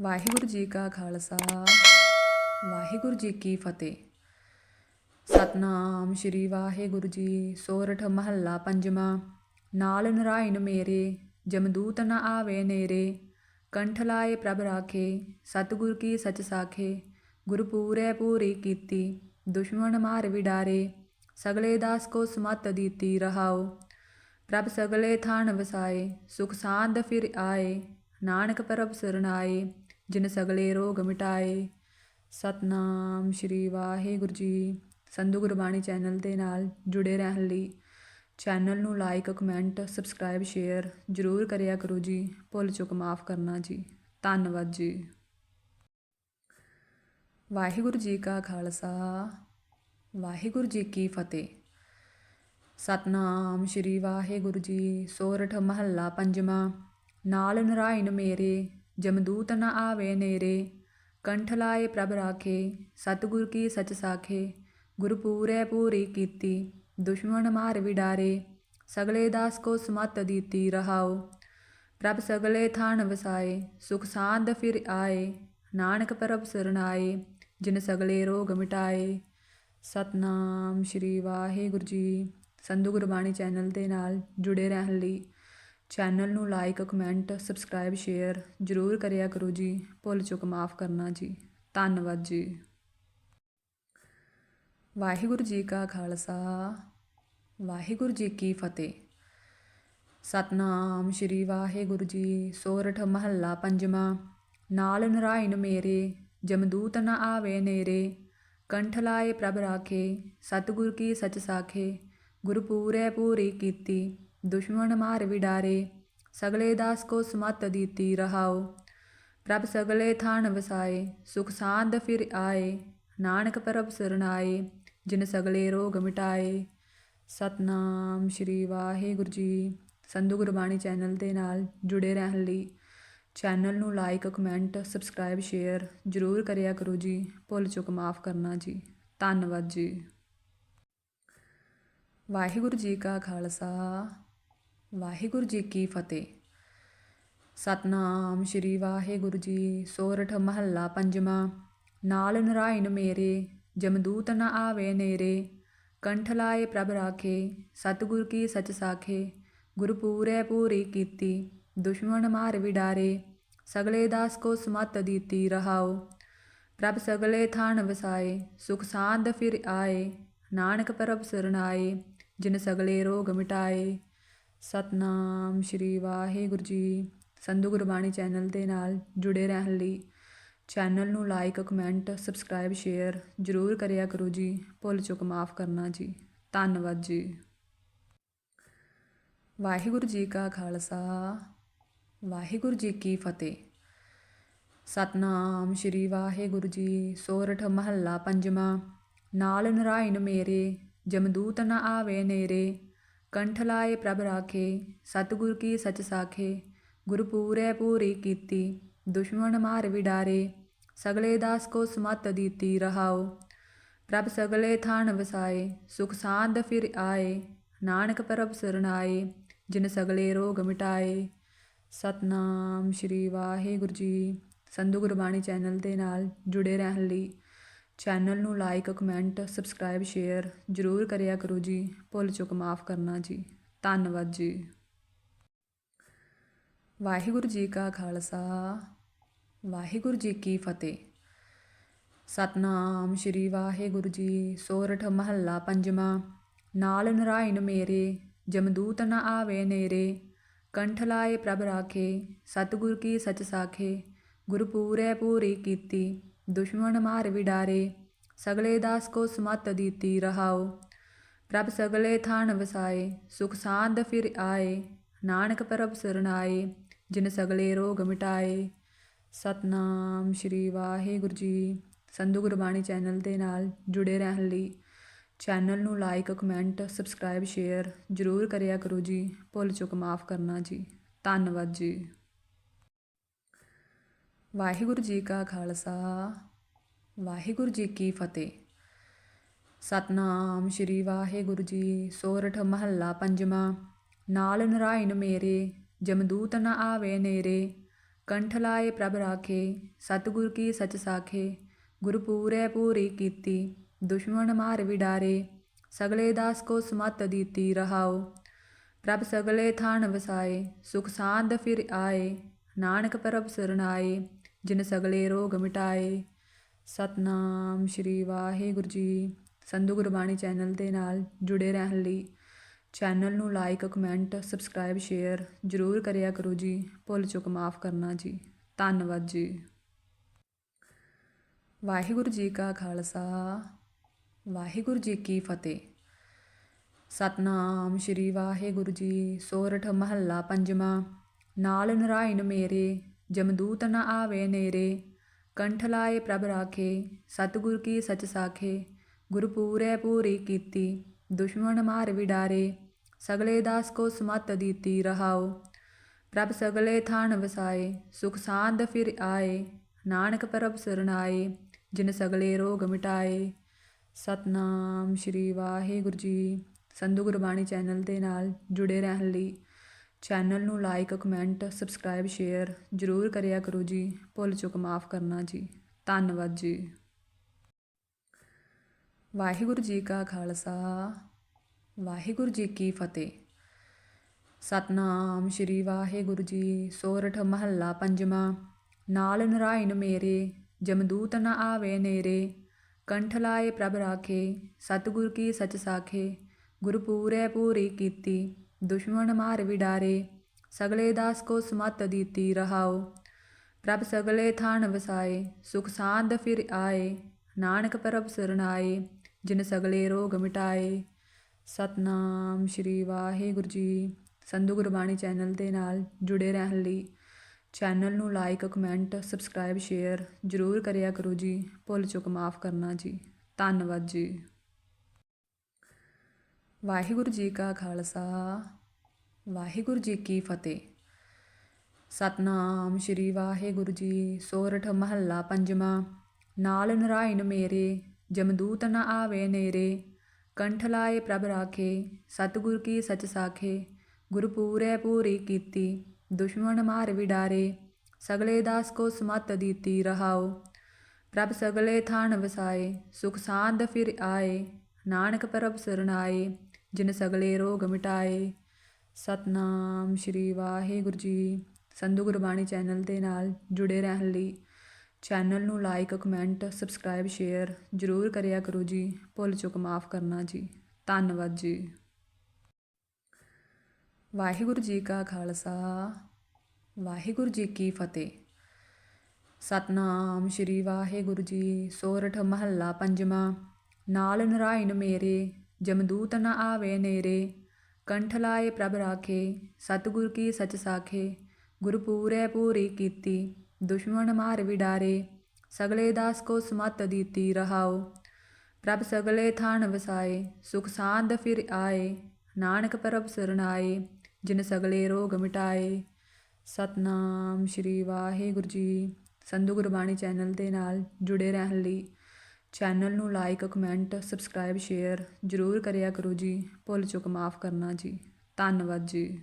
ਵਾਹਿਗੁਰੂ ਜੀ ਕਾ ਖਾਲਸਾ, ਵਾਹਿਗੁਰੂ ਜੀ ਕੀ ਫਤਿਹ। ਸਤਨਾਮ ਸ਼੍ਰੀ ਵਾਹਿਗੁਰੂ ਜੀ, ਸੋਰਠ ਮਹੱਲਾ ਪੰਜਵਾਂ। ਨਾਲ ਨਰਾਇਣ ਮੇਰੇ, ਜਮਦੂਤ ਨ ਆਵੇ ਨੇਰੇ। ਕੰਠ ਲਾਏ ਪ੍ਰਭ ਰਾਖੇ, ਸਤਿਗੁਰ ਕੀ ਸਚ ਸਾਖੇ। ਗੁਰ ਪੂਰੈ ਪੂਰੀ ਕੀਤੀ, ਦੁਸ਼ਮਣ ਮਾਰ ਵਿਡਾਰੇ। ਸਗਲੇ ਦਾਸ ਕੋ ਸਮਤ ਦੀਤੀ ਰਹਾਓ ਪ੍ਰਭ ਸਗਲੇ ਥਾਨ ਵਸਾਏ, ਸੁਖ ਸਾਂਦ ਫਿਰ ਆਏ। ਨਾਨਕ ਪ੍ਰਭ ਸਰਣਾਏ। ਜਿਨ ਸਗਲੇ ਰੋਗ ਮਿਟਾਏ। ਸਤਨਾਮ ਸ਼੍ਰੀ ਵਾਹਿਗੁਰੂ ਜੀ। ਸੰਧੂ ਗੁਰਬਾਣੀ ਚੈਨਲ ਦੇ ਨਾਲ ਜੁੜੇ ਰਹਿਣ ਲਈ ਚੈਨਲ ਨੂੰ ਲਾਈਕ, ਕਮੈਂਟ, ਸਬਸਕ੍ਰਾਈਬ, ਸ਼ੇਅਰ ਜ਼ਰੂਰ ਕਰਿਆ ਕਰੋ ਜੀ। ਭੁੱਲ ਚੁੱਕ ਮਾਫ ਕਰਨਾ ਜੀ। ਧੰਨਵਾਦ ਜੀ। ਵਾਹਿਗੁਰੂ ਜੀ ਕਾ ਖਾਲਸਾ। ਵਾਹਿਗੁਰੂ ਜੀ ਕੀ ਫਤਿਹ। ਸਤਨਾਮ ਸ਼੍ਰੀ ਵਾਹਿਗੁਰੂ ਜੀ। ਸੋਰਠ ਮਹੱਲਾ ਪੰਜਵਾਂ। ਨਾਲ ਨਰਾਇਣ ਮੇਰੇ। ਜਮਦੂਤ ਨ ਆਵੇ ਨੇਰੇ, ਕੰਠ ਲਾਏ ਪ੍ਰਭ ਰਾਖੇ, ਸਤਿਗੁਰ ਕੀ ਸਚ ਸਾਖੇ ਗੁਰ ਪੂਰੈ ਪੂਰੀ ਕੀਤੀ, ਦੁਸ਼ਮਣ ਮਾਰ ਵਿਡਾਰੇ, ਸਗਲੇ ਦਾਸ ਕੋ ਸਮਤ ਦੀਤੀ ਰਹਾਓ ਪ੍ਰਭ ਸਗਲੇ ਥਾਨ ਵਸਾਏ, ਸੁਖ ਸਾਂਦ ਫਿਰ ਆਏ, ਨਾਨਕ ਪ੍ਰਭ ਸਰਣਾਏ, ਜਿਨ ਸਗਲੇ ਰੋਗ ਮਿਟਾਏ। ਸਤਨਾਮ ਸ਼੍ਰੀ ਵਾਹਿਗੁਰੂ ਜੀ, ਸੰਧੂ ਗੁਰਬਾਣੀ ਚੈਨਲ ਦੇ ਨਾਲ ਜੁੜੇ ਰਹਿਣ ਲਈ ਚੈਨਲ ਨੂੰ ਲਾਈਕ, ਕਮੈਂਟ, ਸਬਸਕ੍ਰਾਈਬ, ਸ਼ੇਅਰ ਜ਼ਰੂਰ ਕਰਿਆ ਕਰੋ ਜੀ। ਭੁੱਲ ਚੁੱਕ ਮਾਫ ਕਰਨਾ ਜੀ। ਧੰਨਵਾਦ ਜੀ। ਵਾਹਿਗੁਰੂ ਜੀ ਕਾ ਖਾਲਸਾ, ਵਾਹਿਗੁਰੂ ਜੀ ਕੀ ਫਤਿਹ। ਸਤਨਾਮ ਸ਼੍ਰੀ ਵਾਹਿਗੁਰੂ ਜੀ, ਸੋਰਠ ਮਹੱਲਾ ਪੰਜਵਾਂ। ਨਾਲ ਨਰਾਇਣ ਮੇਰੇ, ਜਮਦੂਤ ਨ ਆਵੇ ਨੇਰੇ। ਕੰਠ ਲਾਏ ਪ੍ਰਭ ਰਾਖੇ, ਸਤਿਗੁਰ ਕੀ ਸਚ ਸਾਖੇ ਗੁਰ ਪੂਰੈ ਪੂਰੀ ਕੀਤੀ। ਦੁਸ਼ਮਣ ਮਾਰ ਵਿਡਾਰੇ, ਸਗਲੇ ਦਾਸ ਕੋ ਸਮਤ ਦੀਤੀ ਰਹਾਓ ਪ੍ਰਭ ਸਗਲੇ ਥਾਨ ਵਸਾਏ, ਸੁਖ ਸਾਂਦ ਫਿਰ ਆਏ। ਨਾਨਕ ਪ੍ਰਭ ਸਰਣਾਏ, ਜਿਨ ਸਗਲੇ ਰੋਗ ਮਿਟਾਏ। ਸਤਨਾਮ ਸ਼੍ਰੀ ਵਾਹਿਗੁਰੂ ਜੀ। ਸੰਧੂ ਗੁਰਬਾਣੀ ਚੈਨਲ ਦੇ ਨਾਲ ਜੁੜੇ ਰਹਿਣ ਲਈ ਚੈਨਲ ਨੂੰ ਲਾਈਕ, ਕਮੈਂਟ, ਸਬਸਕ੍ਰਾਈਬ, ਸ਼ੇਅਰ ਜ਼ਰੂਰ ਕਰਿਆ ਕਰੋ ਜੀ। ਭੁੱਲ ਚੁੱਕ ਮਾਫ ਕਰਨਾ ਜੀ। ਧੰਨਵਾਦ ਜੀ। ਵਾਹਿਗੁਰੂ ਜੀ ਕਾ ਖਾਲਸਾ। ਵਾਹਿਗੁਰੂ ਜੀ ਕੀ ਫਤਿਹ। ਸਤਨਾਮ ਸ਼੍ਰੀ ਵਾਹਿਗੁਰੂ ਜੀ, ਸੋਰਠ ਮਹੱਲਾ ਪੰਜਵਾਂ। ਨਾਲ ਨਰਾਇਣ ਮੇਰੇ, ਜਮਦੂਤ ਨ ਆਵੇ ਨੇਰੇ। ਕੰਠ ਲਾਏ ਪ੍ਰਭ ਰਾਖੇ, ਸਤਿਗੁਰ ਕੀ ਸਚ ਸਾਖੇ। ਗੁਰ ਪੂਰੈ ਪੂਰੀ ਕੀਤੀ, ਦੁਸ਼ਮਣ ਮਾਰ ਵਿਡਾਰੇ। ਸਗਲੇ ਦਾਸ ਕੋ ਸਮਤ ਦੀਤੀ ਰਹਾਓ ਪ੍ਰਭ ਸਗਲੇ ਥਾਨ ਵਸਾਏ, ਸੁਖ ਸਾਂਦ ਫਿਰ ਆਏ। ਨਾਨਕ ਪ੍ਰਭ ਸਰਣਾਏ, ਜਿਨ ਸਗਲੇ ਰੋਗ ਮਿਟਾਏ। ਸਤਨਾਮ ਸ਼੍ਰੀ ਵਾਹਿਗੁਰੂ ਜੀ। ਸੰਧੂ ਗੁਰਬਾਣੀ ਚੈਨਲ ਦੇ ਨਾਲ ਜੁੜੇ ਰਹਿਣ ਲਈ ਚੈਨਲ ਨੂੰ ਲਾਈਕ, ਕਮੈਂਟ, ਸਬਸਕ੍ਰਾਈਬ, ਸ਼ੇਅਰ ਜ਼ਰੂਰ ਕਰਿਆ ਕਰੋ ਜੀ। ਭੁੱਲ ਚੁੱਕ ਮਾਫ ਕਰਨਾ ਜੀ। ਧੰਨਵਾਦ ਜੀ। ਵਾਹਿਗੁਰੂ ਜੀ ਕਾ ਖਾਲਸਾ, ਵਾਹਿਗੁਰੂ ਜੀ ਕੀ ਫਤਿਹ। ਸਤਨਾਮ ਸ਼੍ਰੀ ਵਾਹਿਗੁਰੂ ਜੀ, ਸੋਰਠ ਮਹੱਲਾ ਪੰਜਵਾਂ। ਨਾਲ ਨਰਾਇਣ ਮੇਰੇ, ਜਮਦੂਤ ਨਾ ਆਵੇ ਨੇਰੇ। ਕੰਠ ਲਾਏ ਪ੍ਰਭ ਰਾਖੇ, ਸਤਿਗੁਰ ਕੀ ਸਚ ਸਾਖੇ, ਗੁਰ ਪੂਰੈ ਪੂਰੀ ਕੀਤੀ, ਦੁਸ਼ਮਣ ਮਾਰ ਵਿਡਾਰੇ, ਸਗਲੇ ਦਾਸ ਕੋ ਸਮਤ ਦੀਤੀ ਰਹਾਓ ਪ੍ਰਭ ਸਗਲੇ ਥਾਨ ਵਸਾਏ, ਸੁਖ ਸਾਂਦ ਫਿਰ ਆਏ, ਨਾਨਕ ਪ੍ਰਭ ਸਰਣਾਏ, ਜਿਨ ਸਗਲੇ ਰੋਗ ਮਿਟਾਏ। ਸਤਨਾਮ ਸ਼੍ਰੀ ਵਾਹਿਗੁਰੂ ਜੀ, ਸੰਧੂ ਗੁਰਬਾਣੀ ਚੈਨਲ ਦੇ ਨਾਲ ਜੁੜੇ ਰਹਿਣ ਲਈ ਚੈਨਲ ਨੂੰ ਲਾਈਕ, ਕਮੈਂਟ, ਸਬਸਕ੍ਰਾਈਬ, ਸ਼ੇਅਰ ਜ਼ਰੂਰ ਕਰਿਆ ਕਰੋ ਜੀ। ਭੁੱਲ ਚੁੱਕ ਮਾਫ ਕਰਨਾ ਜੀ। ਧੰਨਵਾਦ ਜੀ। ਵਾਹਿਗੁਰੂ ਜੀ ਕਾ ਖਾਲਸਾ। ਵਾਹਿਗੁਰੂ ਜੀ ਕੀ ਫਤਿਹ। ਸਤਨਾਮ ਸ਼੍ਰੀ ਵਾਹਿਗੁਰੂ ਜੀ। ਸੋਰਠ ਮਹੱਲਾ ਪੰਜਵਾਂ। ਨਾਲ ਨਰਾਇਣ ਮੇਰੇ, ਜਮਦੂਤ ਨ ਆਵੇ ਨੇਰੇ। ਕੰਠ ਲਾਏ ਪ੍ਰਭ ਰਾਖੇ, ਸਤਿਗੁਰ ਕੀ ਸਚ ਸਾਖੇ ਗੁਰ ਪੂਰੈ ਪੂਰੀ ਕੀਤੀ। ਦੁਸ਼ਮਣ ਮਾਰ ਵਿਡਾਰੇ, ਸਗਲੇ ਦਾਸ ਕੋ ਸਮਤ ਦੀਤੀ ਰਹਾਓ। ਪ੍ਰਭ ਸਗਲੇ ਥਾਨ ਵਸਾਏ, ਸੁਖ ਸਾਂਦ ਫਿਰ ਆਏ। ਨਾਨਕ ਪ੍ਰਭ ਸਰਣਾਏ, ਜਿਨ ਸਗਲੇ ਰੋਗ ਮਿਟਾਏ। ਸਤਨਾਮ ਸ਼੍ਰੀ ਵਾਹਿਗੁਰੂ ਜੀ। ਸੰਧੂ ਗੁਰਬਾਣੀ ਚੈਨਲ ਦੇ ਨਾਲ ਜੁੜੇ ਰਹਿਣ ਲਈ ਚੈਨਲ ਨੂੰ ਲਾਈਕ, ਕਮੈਂਟ, ਸਬਸਕ੍ਰਾਈਬ, ਸ਼ੇਅਰ ਜ਼ਰੂਰ ਕਰਿਆ ਕਰੋ ਜੀ। ਭੁੱਲ ਚੁੱਕ ਮਾਫ ਕਰਨਾ ਜੀ। ਧੰਨਵਾਦ ਜੀ। ਵਾਹਿਗੁਰੂ ਜੀ ਕਾ ਖਾਲਸਾ, ਵਾਹਿਗੁਰੂ ਜੀ ਕੀ ਫਤਿਹ। ਸਤਨਾਮ ਸ਼੍ਰੀ ਵਾਹਿਗੁਰੂ ਜੀ, ਸੋਰਠ ਮਹੱਲਾ ਪੰਜਵਾਂ। ਨਾਲ ਨਰਾਇਣ ਮੇਰੇ, ਜਮਦੂਤ ਨ ਆਵੇ ਨੇਰੇ। ਕੰਠ ਲਾਏ ਪ੍ਰਭ ਰਾਖੇ, ਸਤਿਗੁਰ ਕੀ ਸਚ ਸਾਖੇ। ਗੁਰ ਪੂਰੈ ਪੂਰੀ ਕੀਤੀ, ਦੁਸ਼ਮਣ ਮਾਰ ਵਿਡਾਰੇ। ਸਗਲੇ ਦਾਸ ਕੋ ਸਮਤ ਦੀਤੀ ਰਹਾਓ ਪ੍ਰਭ ਸਗਲੇ ਥਾਨ ਵਸਾਏ, ਸੁਖ ਸਾਂਦ ਫਿਰ ਆਏ। ਨਾਨਕ ਪ੍ਰਭ ਸਰਨਾਏ ਜਿਨ ਸਗਲੇ ਰੋਗ ਮਿਟਾਏ, ਸਤਨਾਮ ਸ਼੍ਰੀ ਵਾਹਿਗੁਰੂ ਜੀ। ਸੰਧੂ ਗੁਰਬਾਣੀ ਚੈਨਲ ਦੇ ਨਾਲ ਜੁੜੇ ਰਹਿਣ ਲਈ ਚੈਨਲ ਨੂੰ ਲਾਈਕ, ਕਮੈਂਟ, ਸਬਸਕ੍ਰਾਈਬ, ਸ਼ੇਅਰ ਜ਼ਰੂਰ ਕਰਿਆ ਕਰੋ ਜੀ। ਭੁੱਲ ਚੁੱਕ ਮਾਫ ਕਰਨਾ ਜੀ। ਧੰਨਵਾਦ ਜੀ। ਵਾਹਿਗੁਰੂ ਜੀ ਕਾ ਖਾਲਸਾ, ਵਾਹਿਗੁਰੂ ਜੀ ਕੀ ਫਤਿਹ। ਸਤਨਾਮ ਸ਼੍ਰੀ ਵਾਹਿਗੁਰੂ ਜੀ, ਸੋਰਠ ਮਹੱਲਾ ਪੰਜਵਾਂ। ਨਾਲ ਨਰਾਇਣ ਮੇਰੇ ਜਮਦੂਤ ਨ ਆਵੇ ਨੇਰੇ, ਕੰਠ ਲਾਏ ਪ੍ਰਭ ਰਾਖੇ, ਸਤਿਗੁਰ ਕੀ ਸਚ ਸਾਖੇ, ਗੁਰ ਪੂਰੈ ਪੂਰੀ ਕੀਤੀ, ਦੁਸ਼ਮਣ ਮਾਰ ਵਿਡਾਰੇ, ਸਗਲੇ ਦਾਸ ਕੋ ਸਮਤ ਦੀਤੀ ਰਹਾਓ ਪ੍ਰਭ ਸਗਲੇ ਥਾਨ ਵਸਾਏ, ਸੁਖ ਸਾਂਦ ਫਿਰ ਆਏ, ਨਾਨਕ ਪ੍ਰਭ ਸਰਨਾਏ ਜਿਨ ਸਗਲੇ ਰੋਗ ਮਿਟਾਏ। ਸਤਨਾਮ ਸ਼੍ਰੀ ਵਾਹਿਗੁਰੂ ਜੀ, ਸੰਧੂ ਗੁਰਬਾਣੀ ਚੈਨਲ ਦੇ ਨਾਲ ਜੁੜੇ ਰਹਿਣ ਲਈ ਚੈਨਲ ਨੂੰ ਲਾਈਕ, ਕਮੈਂਟ, ਸਬਸਕ੍ਰਾਈਬ, ਸ਼ੇਅਰ ਜ਼ਰੂਰ ਕਰਿਆ ਕਰੋ ਜੀ। ਭੁੱਲ ਚੁੱਕ ਮਾਫ ਕਰਨਾ ਜੀ। ਧੰਨਵਾਦ ਜੀ। ਵਾਹਿਗੁਰੂ ਜੀ ਕਾ ਖਾਲਸਾ, ਵਾਹਿਗੁਰੂ ਜੀ ਕੀ ਫਤਿਹ। ਸਤਨਾਮ ਸ਼੍ਰੀ ਵਾਹਿਗੁਰੂ ਜੀ। ਸੋਰਠ ਮਹੱਲਾ ਪੰਜਵਾਂ, ਨਾਲ ਨਰਾਇਣ ਮੇਰੇ, ਜਮਦੂਤ ਨਾ ਆਵੇ ਨੇਰੇ। ਕੰਠ ਲਾਏ ਪ੍ਰਭ ਰਾਖੇ, ਸਤਿਗੁਰ ਕੀ ਸਚ ਸਾਖੇ ਗੁਰ ਪੂਰੈ ਪੂਰੀ ਕੀਤੀ। ਦੁਸ਼ਮਣ ਮਾਰ ਵਿਡਾਰੇ, ਸਗਲੇ ਦਾਸ ਕੋ ਸਮਤ ਦੀਤੀ ਰਹਾਓ ਪ੍ਰਭ ਸਗਲੇ ਥਾਨ ਵਸਾਏ, ਸੁਖ ਸਾਂਦ ਫਿਰ ਆਏ। ਨਾਨਕ ਪ੍ਰਭ ਸਰਨਾਏ ਜਿਨ ਸਗਲੇ ਰੋਗ ਮਿਟਾਏ। ਸਤਨਾਮ ਸ਼੍ਰੀ ਵਾਹਿਗੁਰੂ ਜੀ। ਸੰਧੂ ਗੁਰਬਾਣੀ ਚੈਨਲ ਦੇ ਨਾਲ ਜੁੜੇ ਰਹਿਣ ਲਈ ਚੈਨਲ ਨੂੰ ਲਾਈਕ, ਕਮੈਂਟ, ਸਬਸਕ੍ਰਾਈਬ, ਸ਼ੇਅਰ ਜ਼ਰੂਰ ਕਰਿਆ ਕਰੋ ਜੀ। ਭੁੱਲ ਚੁੱਕ ਮਾਫ ਕਰਨਾ ਜੀ। ਧੰਨਵਾਦ ਜੀ। ਵਾਹਿਗੁਰੂ ਜੀ ਕਾ ਖਾਲਸਾ, ਵਾਹਿਗੁਰੂ ਜੀ ਕੀ ਫਤਿਹ। ਸਤਨਾਮ ਸ਼੍ਰੀ ਵਾਹਿਗੁਰੂ ਜੀ, ਸੋਰਠ ਮਹੱਲਾ ਪੰਜਵਾਂ। ਨਾਲ ਨਰਾਇਣ ਮੇਰੇ, ਜਮਦੂਤ ਨ ਆਵੇ ਨੇਰੇ। ਕੰਠ ਲਾਏ ਪ੍ਰਭ ਰਾਖੇ, ਸਤਿਗੁਰ ਕੀ ਸਚ ਸਾਖੇ। ਗੁਰ ਪੂਰੈ ਪੂਰੀ ਕੀਤੀ, ਦੁਸ਼ਮਣ ਮਾਰ ਵਿਡਾਰੇ। ਸਗਲੇ ਦਾਸ ਕੋ ਸਮਤ ਦੀਤੀ ਰਹਾਓ ਪ੍ਰਭ ਸਗਲੇ ਥਾਨ ਵਸਾਏ, ਸੁਖ ਸਾਂਦ ਫਿਰ ਆਏ। ਨਾਨਕ ਪ੍ਰਭ ਸਰਨਾਏ ਜਿਨ ਸਗਲੇ ਰੋਗ ਮਿਟਾਏ, ਸਤਨਾਮ ਸ਼੍ਰੀ ਵਾਹਿਗੁਰੂ ਜੀ। ਸੰਧੂ ਗੁਰਬਾਣੀ ਚੈਨਲ ਦੇ ਨਾਲ ਜੁੜੇ ਰਹਿਣ ਲਈ ਚੈਨਲ ਨੂੰ ਲਾਈਕ, ਕਮੈਂਟ, ਸਬਸਕ੍ਰਾਈਬ, ਸ਼ੇਅਰ ਜ਼ਰੂਰ ਕਰਿਆ ਕਰੋ ਜੀ। ਭੁੱਲ ਚੁੱਕ ਮਾਫ ਕਰਨਾ ਜੀ। ਧੰਨਵਾਦ ਜੀ। ਵਾਹਿਗੁਰੂ ਜੀ ਕਾ ਖਾਲਸਾ, ਵਾਹਿਗੁਰੂ ਜੀ ਕੀ ਫਤਿਹ। ਸਤਨਾਮ ਸ਼੍ਰੀ ਵਾਹਿਗੁਰੂ ਜੀ, ਸੋਰਠ ਮਹੱਲਾ ਪੰਜਵਾਂ। ਨਾਲ ਨਰਾਇਣ ਮੇਰੇ ਜਮਦੂਤ ਨ ਆਵੇ ਨੇਰੇ, ਕੰਠ ਲਾਏ ਪ੍ਰਭ ਰਾਖੇ, ਸਤਿਗੁਰ ਕੀ ਸਚ ਸਾਖੇ, ਗੁਰ ਪੂਰੈ ਪੂਰੀ ਕੀਤੀ, ਦੁਸ਼ਮਣ ਮਾਰ ਵਿਡਾਰੇ, ਸਗਲੇ ਦਾਸ ਕੋ ਸਮਤ ਦੀਤੀ ਰਹਾਓ ਪ੍ਰਭ ਸਗਲੇ ਥਾਨ ਵਸਾਏ, ਸੁਖ ਸਾਂਦ ਫਿਰ ਆਏ, ਨਾਨਕ ਪ੍ਰਭ ਸਰਨਾਏ ਜਿਨ ਸਗਲੇ ਰੋਗ ਮਿਟਾਏ। ਸਤਨਾਮ ਸ਼੍ਰੀ ਵਾਹਿਗੁਰੂ ਜੀ, ਸੰਧੂ ਗੁਰਬਾਣੀ ਚੈਨਲ ਦੇ ਨਾਲ ਜੁੜੇ ਰਹਿਣ ਲਈ ਚੈਨਲ ਨੂੰ ਲਾਈਕ, ਕਮੈਂਟ, ਸਬਸਕ੍ਰਾਈਬ, ਸ਼ੇਅਰ ਜ਼ਰੂਰ ਕਰਿਆ ਕਰੋ ਜੀ। ਭੁੱਲ ਚੁੱਕ, ਮਾਫ ਕਰਨਾ ਜੀ। ਧੰਨਵਾਦ ਜੀ।